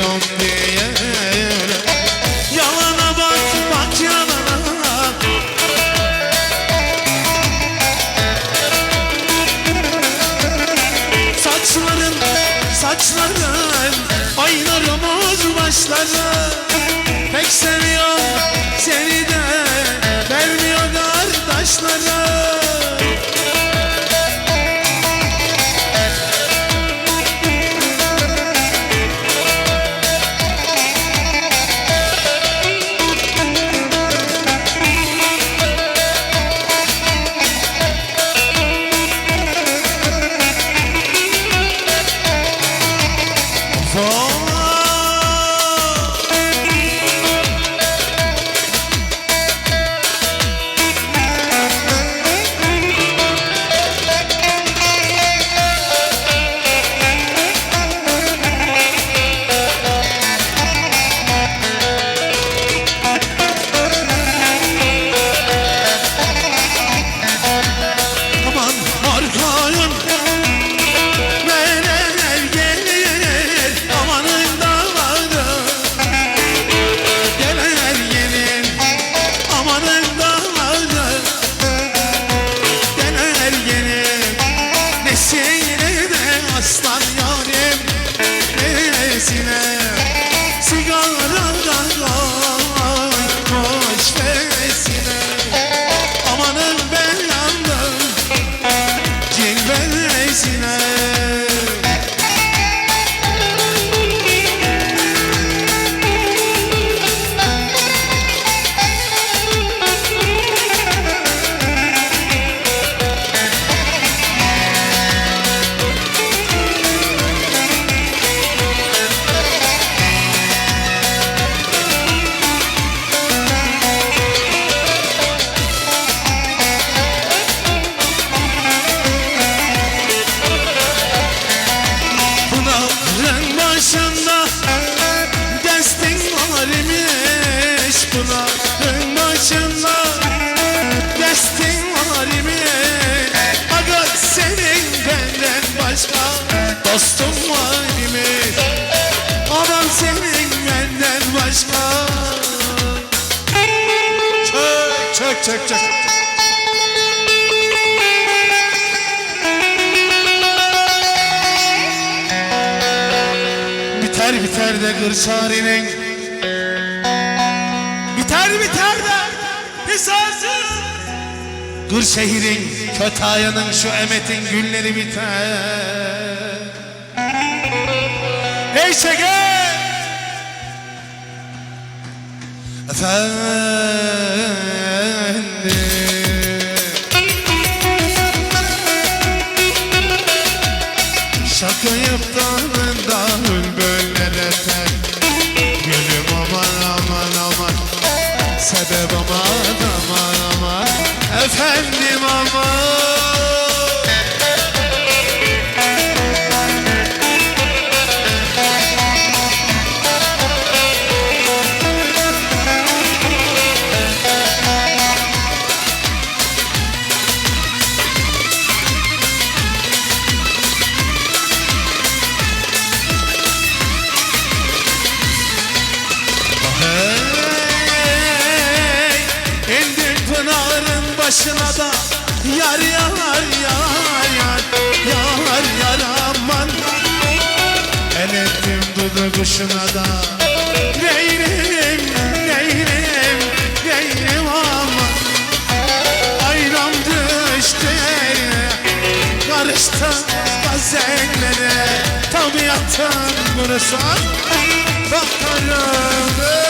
yok diye. Yalana bak bak yalana. Saçların saçların Aylarımız başları. Pek seviyor seni de Vermiyor kardeşleri yaslanıyor Dostum var imiş Aman senin benden başka. Çök çök çök çök. Biter biter de Gırşari'nin Biter biter de Hisası Gırşehir'in Kötaya'nın şu emetin günleri biter Şeker Efendim. Şakayıp dalında bülbüllere tek. Gülüm aman aman aman. Sebep aman başına da Yar yar yar yar Yar yar aman. El ettim dudu kuşuna da Neyrim, neyrim, neyrim aman. Ayran düştü Karıştı gazellere Tabiatın bunu san Bakarım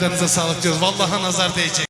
ayaklarınıza sağlık diyoruz. Vallahi nazar değecek.